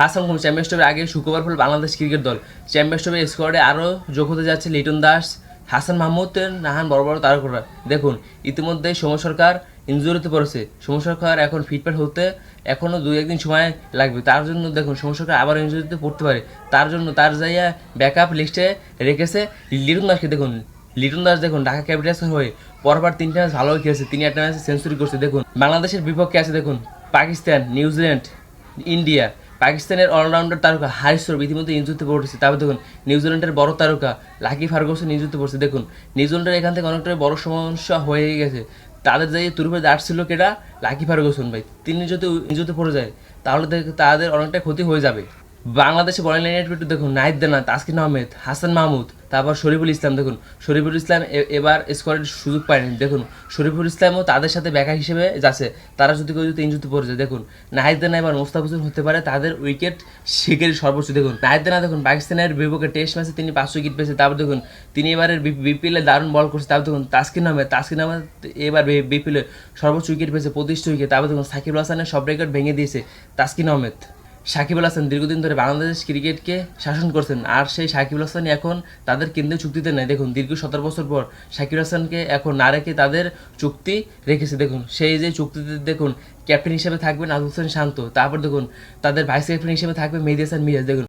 Hasan Khan champions ট্রফির আগে শুক্রবার ফল বাংলাদেশ ক্রিকেট দল। চ্যাম্পিয়ন্স ট্রফির স্কোয়াডে আরও যোগ হতে যাচ্ছে লিটন দাস, হাসান মাহমুদ, নাহান বড় বড় তারকরা। দেখুন ইতিমধ্যে সোম সরকার ইঞ্জুরিতে পড়েছে। সোম সরকার এখন ফিটফাট হতে এখনও দুই একদিন সময় লাগবে। তার জন্য দেখুন সোম সরকার আবার ইঞ্জুরিতে পড়তে পারে। তার জন্য তার জায়গা ব্যাকআপ লিস্টে রেখেছে লিটন দাসকে। দেখুন, লিটন দাস দেখুন, ঢাকা ক্যাপিটালস হয়ে পরপর তিনটা ম্যাচ ভালো খেলেছে। তিনি একটা ম্যাচে সেঞ্চুরি করছে। দেখুন, বাংলাদেশের বিপক্ষে আছে, দেখুন, পাকিস্তান, নিউজিল্যান্ড, ইন্ডিয়া। পাকিস্তানের অলরাউন্ডার তারকা হারিস সরব ইতিমধ্যে নিযুক্ত পড়েছে। তারপর দেখুন, নিউজিল্যান্ডের বড় তারকা লাকি ফার্গুসন নিযুক্ত পড়ছে। দেখুন, নিউজিল্যান্ডের এখান থেকে অনেকটাই বড় সমস্যা হয়ে গেছে। তাদের জায়গায় তুরুপে দাঁড়ছিল কেটা লাকি ফার্গুসন ভাই। তিনি যদি নিযুক্ত পড়ে যায়, তাহলে তাদের অনেকটা ক্ষতি হয়ে যাবে। বাংলাদেশে বলেন লাইনের একটু দেখুন, নাহিদ দেনা তাসকিন আহমেদ, হাসান মাহমুদ, তারপর শরীফুল ইসলাম দেখুন। শরীফুল ইসলাম এবার স্কোয়াডের সুযোগ পায়নি, দেখুন। শরীফুল ইসলামও তাদের সাথে ব্যাকার হিসেবে যাচ্ছে। তারা যদি কেউ যদি ইঞ্জুরিতে পড়ে যায়, দেখুন। নাহিদ দেনা এবার মোস্তাফিজুর হতে পারে, তাদের উইকেট শিখের সর্বোচ্চ, দেখুন। নাহিদ দেনা দেখুন, পাকিস্তানের বিপক্ষে টেস্ট ম্যাচে তিনি পাঁচ উইকেট পেয়েছে, তারপর দেখুন, তিনি এবারের বিপিএলে দারুণ বল করছে, তারপর দেখুন, তাসকিন আহমেদ তাসকিন আহমেদ এবার বিপিএলে সর্বোচ্চ উইকেট পেয়েছে, পঁচিশটি উইকেট তারপর দেখুন, সাকিব হাসানের সব রেকর্ড ভেঙে দিয়েছে তাসকিন আহমেদ। সাকিব আল হাসান দীর্ঘদিন ধরে বাংলাদেশ ক্রিকেটকে শাসন করছেন, আর সেই সাকিবুল হাসান এখন তাদের কেন্দ্রে চুক্তিতে নেই। দেখুন, দীর্ঘ সতেরো বছর পর সাকিব আল হাসানকে এখন না রেখে তাদের চুক্তি রেখেছে। দেখুন, সেই যে চুক্তিতে দেখুন, ক্যাপ্টেন হিসেবে থাকবেন আজ হোসেন শান্ত, তারপর দেখুন, তাদের ভাইস ক্যাপ্টেন হিসেবে থাকবে মেহেদি হাসান মিরাজ। দেখুন